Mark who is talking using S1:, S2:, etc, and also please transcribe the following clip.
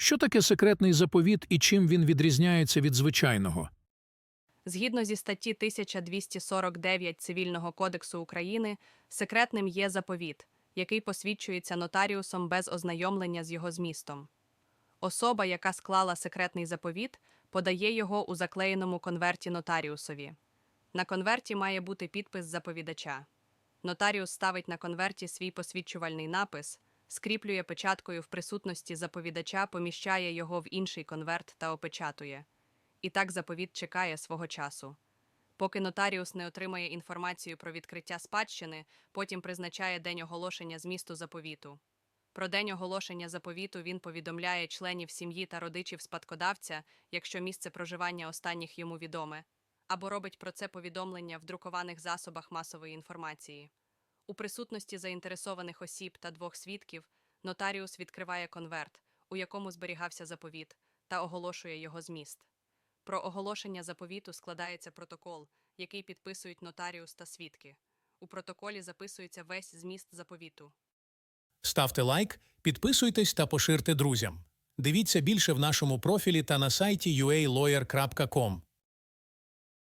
S1: Що таке секретний заповіт і чим він відрізняється від звичайного?
S2: Згідно зі статті 1249 Цивільного кодексу України, секретним є заповіт, який посвідчується нотаріусом без ознайомлення з його змістом. Особа, яка склала секретний заповіт, подає його у заклеєному конверті нотаріусові. На конверті має бути підпис заповідача. Нотаріус ставить на конверті свій посвідчувальний напис, скріплює печаткою в присутності заповідача, поміщає його в інший конверт та опечатує. І так заповіт чекає свого часу. Поки нотаріус не отримає інформацію про відкриття спадщини, потім призначає день оголошення змісту заповіту. Про день оголошення заповіту він повідомляє членів сім'ї та родичів спадкодавця, якщо місце проживання останніх йому відоме, або робить про це повідомлення в друкованих засобах масової інформації. У присутності заінтересованих осіб та двох свідків нотаріус відкриває конверт, у якому зберігався заповіт, та оголошує його зміст. Про оголошення заповіту складається протокол, який підписують нотаріус та свідки. У протоколі записується весь зміст заповіту.
S1: Ставте лайк, підписуйтесь та поширте друзям. Дивіться більше в нашому профілі та на сайті ualawyer.com.